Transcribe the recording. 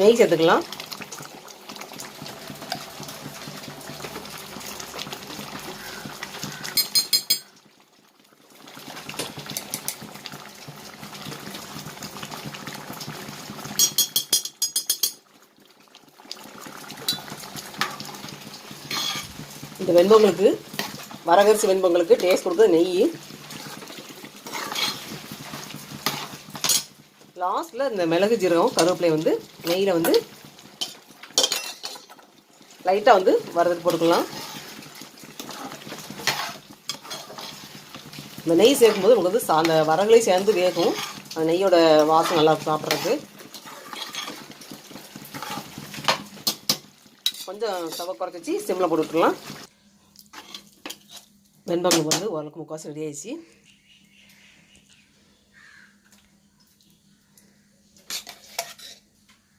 நெய் சேர்த்துக்கலாம் இந்த வெண்பொங்கலுக்கு வரகரிசி வெண்பொங்கலுக்கு டேஸ்ட் கொடுக்குறது நெய். லாஸ்ட்டில் இந்த மிளகு ஜீரகம் கருவேப்பிலை வந்து நெய்யில் வந்து லைட்டாக வந்து வரதுக்கு போட்டுக்கலாம். இந்த நெய் சேர்க்கும்போது உங்களுக்கு வந்து சா- அந்த வரகுலையும் சேர்ந்து வேகும். அந்த நெய்யோட வாசம் நல்லா சாப்பிட்றது சாப்பிட்றதுக்கு. கொஞ்சம் சவ குறைச்சி சிம்மில் போட்டுக்கலாம் விட்டுறலாம். வந்து ஓரளவுக்கு முக்காசு ரெடி ஆயிடுச்சு.